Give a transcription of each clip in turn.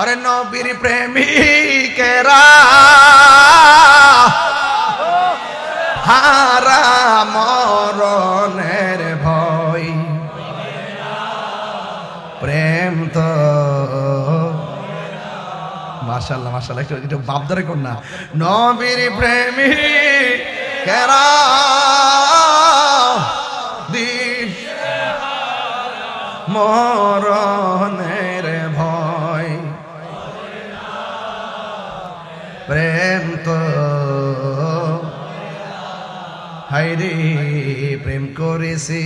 আরে নবীর প্রেমিকেরা। হারা মরণের ভয়। প্রেম তো। মাশাল্লাহ মাশাল্লাহ একটু একটু বাপদারে কর না। নবীর প্রেমী কেরা দিস মরণের প্রেম তো হাইরে প্রেম করেছে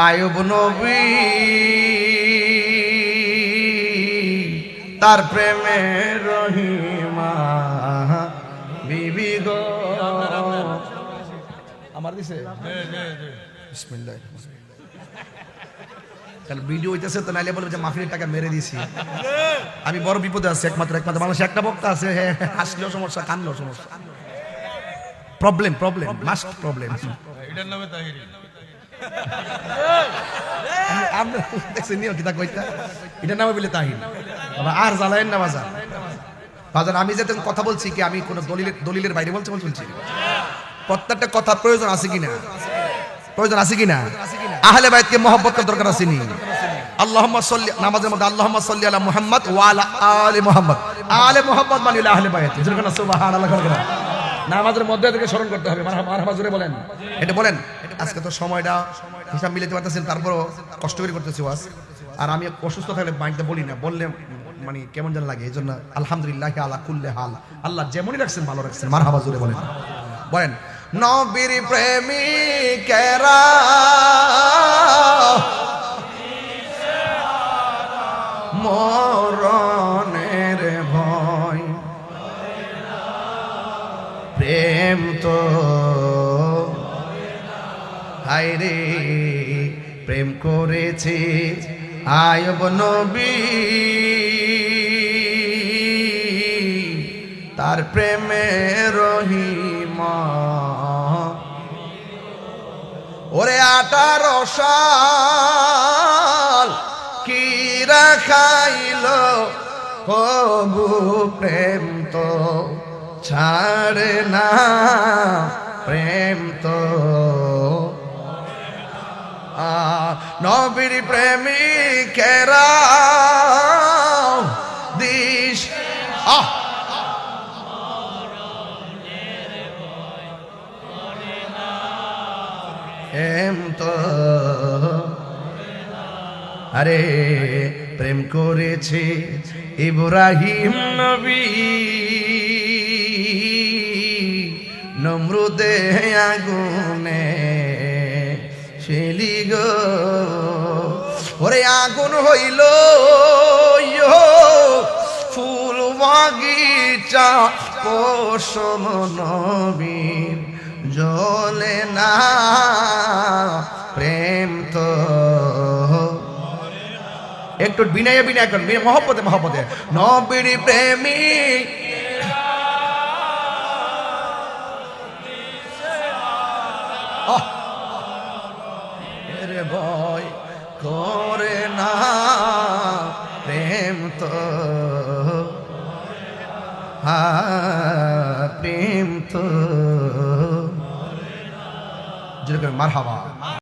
আয়ুব নবী তার প্রেমে রহিমা বিবি আমার দিছে তাহলে ভিডিও হইতেছে তো নাইলে বলবে যে মাফিনের টাকা মেরে দিছি। আমি বড় বিপদে আছি একমাত্র একমাত্র। মানুষ একটা বক্তা আছে হ্যাঁ হাসলেও সমস্যা কানলেও সমস্যা। প্রবলেম প্রবলেম মাস্ট প্রবলেম এটার নামে তাহিরি। আমরা দেখছি নিও কিতা কইতা? এটা নামে বলে বাবা আর জ্বালায়েন না বাজার বাজার আমি যাতে কথা বলছি কি আমি কোনো দলিলের দলিলের বাইরে বলছি বলছি প্রত্যেকটা কথা প্রয়োজন আছে কিনা? প্রয়োজন আছে কিনা? আহলে বাইতকে মহব্বত করার দরকার আছে নি। আল্লাহুম্মা সাল্লি নামাজের মধ্যে আল্লাহুম্মা সাল্লি আলা মুহাম্মদ ওয়া আলা আলি মুহাম্মদ। আলে মুহাম্মদ মানে হলো আহলে বাইত। যেরকম সুবহানাল্লাহ করে নামাজের মধ্যে থেকে স্মরণ করতে হবে। মারহাবা জোরে বলেন। এটা বলেন, আজকে তো সময়টা হিসাব মিলাতে পারতেছেন, তারপরও কষ্ট করে করতেছি ওয়াজ। আর আমি অসুস্থ থাকলে মাইকটা বলি না, বললে মানে কেমন যেন লাগে। এই জন্য আলহামদুলিল্লাহ আলা কুল্লে হাল। আল্লাহ যেমনই রাখছেন, ভালো রাখছেন। মারহাবা জোরে বলেন। বলেন নবীর প্রেমিকেরা। মরণের ভয়। প্রেম তো হায়রে প্রেম করেছে আয়ব নবী। তার প্রেমে রহিমা। আঠারো সাল কি রাখাইল? কবু প্রেম তো ছাড়ে না প্রেম তো। নবীর প্রেমিকেরা এম তো। আরে, প্রেম করেছে ইব্রাহিম নবী। নমরুদে আগুনে শেলি গো। ওরে, আগুন হইল ফুল বাগিচা পোষণ নবীর জলে না, প্রেম তো একটু বিনয় বিনয় করেন, বিনয়, মহব্বতে মহব্বতে। নবীর প্রেমী। ভয় করে না হা প্রেম তো যেরকম মার হাবা